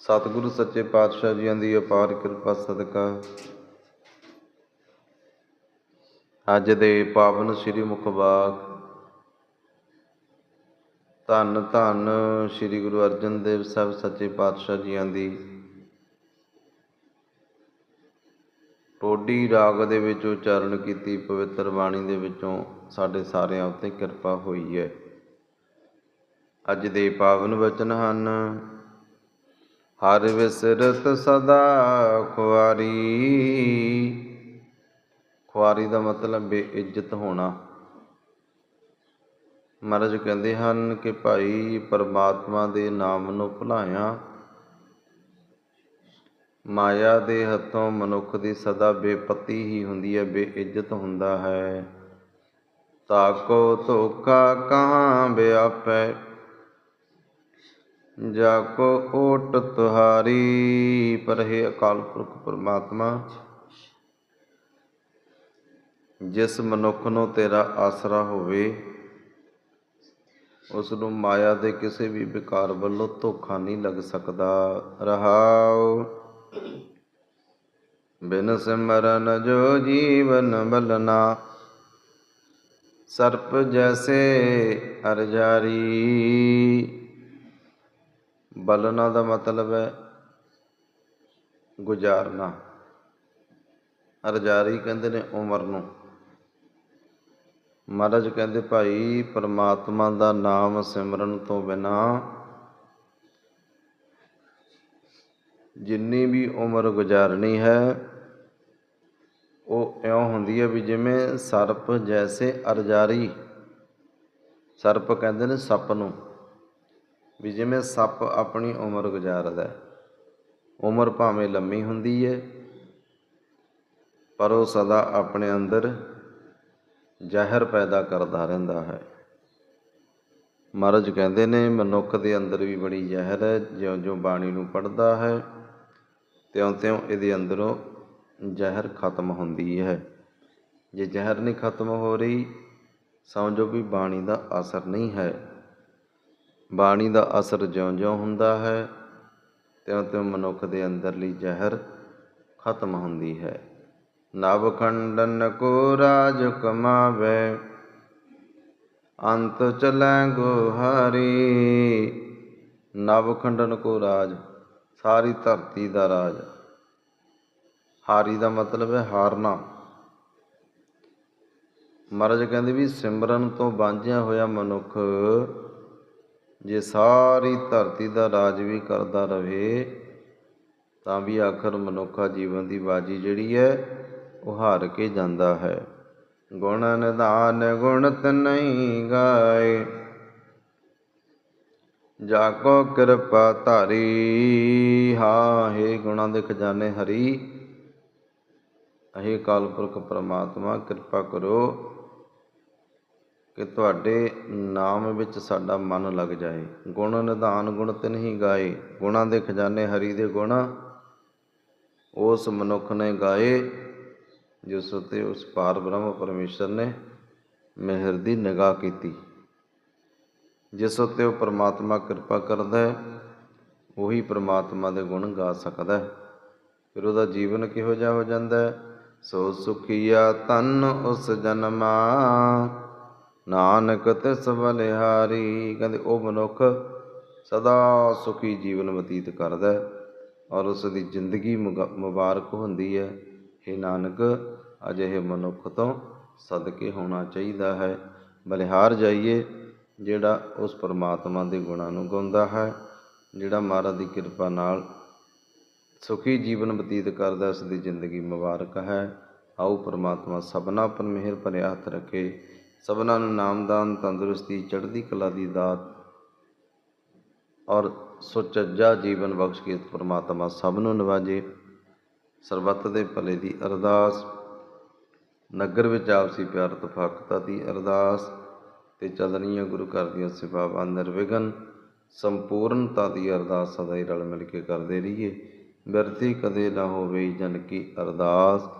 ਸਤਿਗੁਰੂ ਸੱਚੇ ਪਾਤਸ਼ਾਹ ਜੀਆਂ ਦੀ ਅਪਾਰ ਕਿਰਪਾ, ਸਦਕਾ। ਅੱਜ ਦੇ ਪਾਵਨ ਸ੍ਰੀ ਮੁਖਵਾਕ ਧੰਨ ਧੰਨ ਸ੍ਰੀ ਗੁਰੂ ਅਰਜਨ ਦੇਵ ਸਾਹਿਬ ਸੱਚੇ ਪਾਤਸ਼ਾਹ ਜੀਆਂ ਦੀ। ਟੋਡੀ ਰਾਗ ਦੇ ਵਿੱਚ ਉਚਾਰਨ ਕੀਤੀ, ਪਵਿੱਤਰ ਬਾਣੀ ਦੇ ਵਿੱਚੋਂ ਸਾਡੇ ਸਾਰਿਆਂ ਉੱਤੇ ਕਿਰਪਾ ਹੋਈ ਹੈ। ਅੱਜ ਦੇ ਪਾਵਨ ਵਚਨ ਹਨ ਹਰ ਵਿਸਰਤ ਸਦਾ ਖੁਆਰੀ। ਖੁਆਰੀ ਦਾ ਮਤਲਬ ਬੇਇੱਜ਼ਤ ਹੋਣਾ। ਮਹਾਰਾਜ ਕਹਿੰਦੇ ਹਨ ਕਿ ਭਾਈ ਪਰਮਾਤਮਾ ਦੇ ਨਾਮ ਨੂੰ ਭੁਲਾਇਆ। ਮਾਇਆ ਦੇ ਹੱਥੋਂ ਮਨੁੱਖ ਦੀ ਸਦਾ ਬੇਪਤੀ ਹੀ ਹੁੰਦੀ ਹੈ, ਬੇਇੱਜ਼ਤ ਹੁੰਦਾ ਹੈ। ਤਾਕੋ ਧੋਖਾ ਕਹਾਂ ਬਿਆਪੈ ਜਾ ਕੋ ਓਟ ਤੁਹਾਰੀ, ਪਰ ਹੈ ਅਕਾਲ ਪੁਰਖ ਪਰਮਾਤਮਾ, ਜਿਸ ਮਨੁੱਖ ਨੂੰ ਤੇਰਾ ਆਸਰਾ ਹੋਵੇ ਉਸ ਨੂੰ ਮਾਇਆ ਦੇ ਕਿਸੇ ਵੀ ਵਿਕਾਰ ਵੱਲੋਂ ਧੋਖਾ ਨਹੀਂ ਲੱਗ ਸਕਦਾ। ਰਹਾਉ, ਬਿਨ ਸਿਮਰਨ ਜੋ ਜੀਵਨ ਬਲਨਾ ਸਰਪ ਜੈਸੇ ਅਰਜਾਰੀ ਬਲਨਾ ਦਾ ਮਤਲਬ ਹੈ ਗੁਜ਼ਾਰਨਾ। ਅਰਜਾਰੀ ਕਹਿੰਦੇ ਨੇ ਉਮਰ ਨੂੰ। ਮਹਾਰਾਜ ਕਹਿੰਦੇ, ਭਾਈ, ਪਰਮਾਤਮਾ ਦਾ ਨਾਮ ਸਿਮਰਨ ਤੋਂ ਬਿਨਾ ਜਿੰਨੀ ਵੀ ਉਮਰ ਗੁਜ਼ਾਰਨੀ ਹੈ, ਉਹ ਇਉਂ ਹੁੰਦੀ ਹੈ ਵੀ ਜਿਵੇਂ ਸਰਪ ਜੈਸੇ ਅਰਜਾਰੀ। ਸਰਪ ਕਹਿੰਦੇ ਨੇ ਸੱਪ ਨੂੰ। ਵੀ ਜਿਵੇਂ ਸੱਪ ਆਪਣੀ ਉਮਰ ਗੁਜ਼ਾਰਦਾ ਉਮਰ ਭਾਵੇਂ ਲੰਮੀ ਹੁੰਦੀ ਹੈ ਪਰ ਉਹ ਸਦਾ ਆਪਣੇ ਅੰਦਰ ਜ਼ਹਿਰ ਪੈਦਾ ਕਰਦਾ ਰਹਿੰਦਾ ਹੈ। ਮਹਾਰਾਜ ਕਹਿੰਦੇ ਨੇ, ਮਨੁੱਖ ਦੇ ਅੰਦਰ ਵੀ ਬੜੀ ਜ਼ਹਿਰ ਹੈ, ਜਿਉਂ-ਜਿਉਂ ਬਾਣੀ ਨੂੰ ਪੜ੍ਹਦਾ ਹੈ, ਤਿਉਂ-ਤਿਉਂ ਇਹਦੇ ਅੰਦਰੋਂ ਜ਼ਹਿਰ ਖਤਮ ਹੁੰਦੀ ਹੈ। ਜੇ ਜ਼ਹਿਰ ਨਹੀਂ ਖਤਮ ਹੋ ਰਹੀ, ਸਮਝੋ ਵੀ ਬਾਣੀ ਦਾ ਅਸਰ ਨਹੀਂ ਹੈ। ਬਾਣੀ ਦਾ ਅਸਰ ਜਿਉਂ-ਜਿਉਂ ਹੁੰਦਾ ਹੈ, ਤਿਉਂ-ਤਿਉਂ ਮਨੁੱਖ ਦੇ ਅੰਦਰਲੀ ਜ਼ਹਿਰ ਖਤਮ ਹੁੰਦੀ ਹੈ। ਨਵ ਖੰਡਨ ਕੋ ਰਾਜ ਕਮਾਵੇ, ਅੰਤ ਚਲੈ ਗੁਹਾਰੀ ਨਵ ਖੰਡਨ ਕੋ ਰਾਜ, ਸਾਰੀ ਧਰਤੀ ਦਾ ਰਾਜ। ਹਾਰੀ ਦਾ ਮਤਲਬ ਹੈ ਹਾਰਨਾ। ਮਹਾਰਾਜ ਕਹਿੰਦੇ ਵੀ ਸਿਮਰਨ ਤੋਂ ਵਾਂਝਿਆ ਹੋਇਆ ਮਨੁੱਖ ਜੇ ਸਾਰੀ ਧਰਤੀ ਦਾ ਰਾਜ ਵੀ ਕਰਦਾ ਰਹੇ, ਤਾਂ ਵੀ ਆਖਰ ਮਨੁੱਖਾ ਜੀਵਨ ਦੀ ਬਾਜੀ ਜਿਹੜੀ ਹੈ, ਉਹ ਹਾਰ ਕੇ ਜਾਂਦਾ ਹੈ। ਗੁਣ ਨਿਧਾਨ ਗੁਣਤ ਨਹੀਂ ਗਾਏ। ਜਾ ਕੋ ਕਿਰਪਾ ਧਾਰੀ ਹਾਂ ਹੈ ਗੁਣਾਂ ਦੇ ਖਜ਼ਾਨੇ ਹਰੀ। ਅਹੇ ਕਾਲ ਪੁਰਖ ਪਰਮਾਤਮਾ, ਕਿਰਪਾ ਕਰੋ। ਕਿ ਤੁਹਾਡੇ ਨਾਮ ਵਿੱਚ ਸਾਡਾ ਮਨ ਲੱਗ ਜਾਏ। ਗੁਣ ਨਿਧਾਨ ਗੁਣ ਤੇ ਨਹੀਂ ਗਾਏ। ਗੁਣਾਂ ਦੇ ਖਜ਼ਾਨੇ ਹਰੀ ਦੇ ਗੁਣ। ਉਸ ਮਨੁੱਖ ਨੇ ਗਾਏ, ਜਿਸ ਉਤੇ ਉਸ ਪਾਰ ਬ੍ਰਹਮ ਪਰਮੇਸ਼ਰ ਨੇ ਮਿਹਰ ਦੀ ਨਿਗਾਹ ਕੀਤੀ। ਜਿਸ ਉਤੇ ਉਹ ਪ੍ਰਮਾਤਮਾ ਕਿਰਪਾ ਕਰਦਾ ਹੈ, ਉਹੀ ਪ੍ਰਮਾਤਮਾ ਦੇ ਗੁਣ ਗਾ ਸਕਦਾ ਹੈ। ਫਿਰ ਉਹਦਾ ਜੀਵਨ ਕਿਹੋ ਜਿਹਾ ਹੋ ਜਾਂਦਾ ਹੈ? ਸੋ ਸੁਖੀਆ ਤਨ ਉਸ ਜਨਮਾ ਨਾਨਕ ਤਿਸ ਬਲਿਹਾਰੀ, ਕਹਿੰਦੇ ਉਹ ਮਨੁੱਖ ਸਦਾ ਸੁਖੀ ਜੀਵਨ ਬਤੀਤ ਕਰਦਾ ਔਰ ਉਸ ਦੀ ਜ਼ਿੰਦਗੀ ਮੁਬਾਰਕ ਹੁੰਦੀ ਹੈ। ਇਹ ਨਾਨਕ, ਅਜਿਹੇ ਮਨੁੱਖ ਤੋਂ ਸਦਕੇ ਹੋਣਾ ਚਾਹੀਦਾ ਹੈ। ਬਲਿਹਾਰ ਜਾਈਏ, ਜਿਹੜਾ ਉਸ ਪਰਮਾਤਮਾ ਦੇ ਗੁਣਾਂ ਨੂੰ ਗਾਉਂਦਾ ਹੈ, ਜਿਹੜਾ ਮਹਾਰਾਜ ਦੀ ਕਿਰਪਾ ਨਾਲ ਸੁਖੀ ਜੀਵਨ ਬਤੀਤ ਕਰਦਾ ਉਸ ਦੀ ਜ਼ਿੰਦਗੀ ਮੁਬਾਰਕ ਹੈ। ਆਓ ਪਰਮਾਤਮਾ ਸਭਨਾ ਪਰ ਮਿਹਰ ਭਰਿਆ ਹੱਥ ਰੱਖੇ। ਸਭਨਾਂ ਨੂੰ ਨਾਮਦਾਨ, ਤੰਦਰੁਸਤੀ, ਚੜ੍ਹਦੀ ਕਲਾ ਦੀ ਦਾਤ ਔਰ ਸੁਚੱਜਾ ਜੀਵਨ ਬਖਸ਼ ਕੇ ਪ੍ਰਮਾਤਮਾ ਸਭ ਨੂੰ ਨਿਵਾਜੇ। ਸਰਬੱਤ ਦੇ ਭਲੇ ਦੀ ਅਰਦਾਸ। ਨਗਰ ਵਿੱਚ ਆਪਸੀ ਪਿਆਰ, ਤਫਾਕਤਾ ਦੀ ਅਰਦਾਸ ਤੇ ਚੱਲ ਰਹੀਆਂ ਗੁਰੂ ਘਰ ਦੀਆਂ ਸੇਵਾਵਾਂ ਨਿਰਵਿਘਨ, ਸੰਪੂਰਨਤਾ ਦੀ ਅਰਦਾਸ ਸਦਾ ਹੀ ਰਲ ਮਿਲ ਕੇ ਕਰਦੇ ਰਹੀਏ। ਬਿਰਤੀ ਕਦੇ ਨਾ ਹੋਵੇ ਜਨ ਕੀ ਅਰਦਾਸ।